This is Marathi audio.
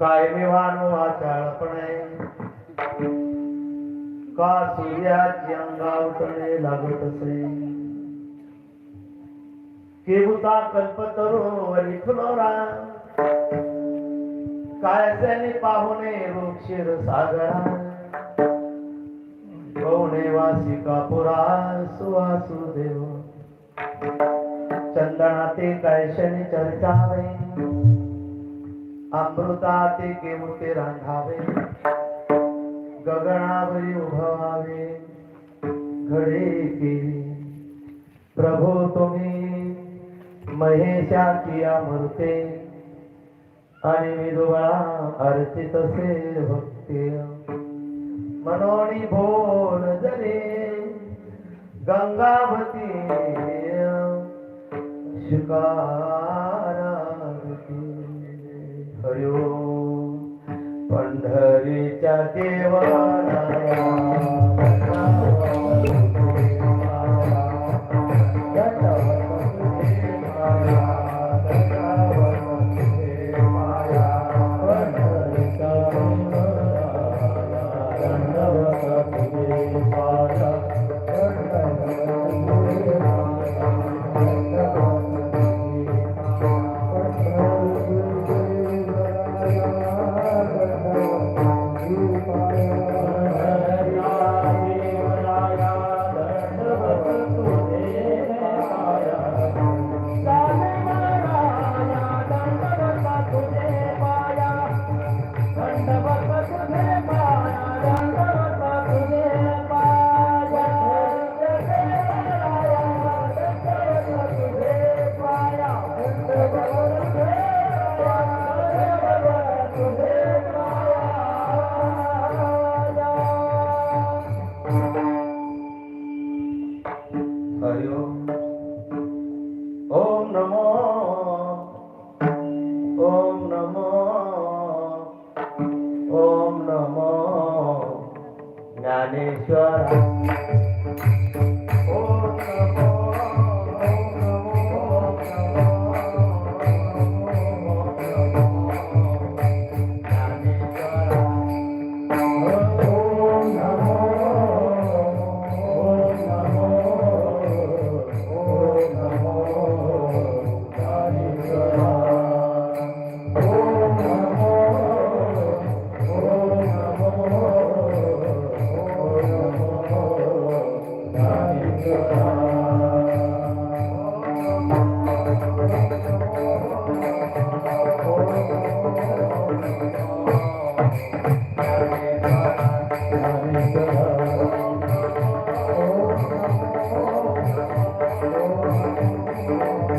कायमी वानो वाचाळपणे का सूर्याची अंगावटणे लागत असे केवता कल्पतरो फुलोरा कायसेने पाहुणे रोक्षीर सागरा. गौणे वासिका पुरा सुवासुदेव चंदनाते चर्चा चर्चावे अमृताते केमुते रांधावे गगनावरी उभवावे घडे केली. प्रभो तुम्ही महेशा किया मृते आणि विधुळा अर्चित से भक्ती मनोणी भोर जरे गंगावती शिकारा हरिओ पंढरीच्या देवाला हरि ओम ओम नमो ओम नमो ओम नमो ज्ञानेश्वर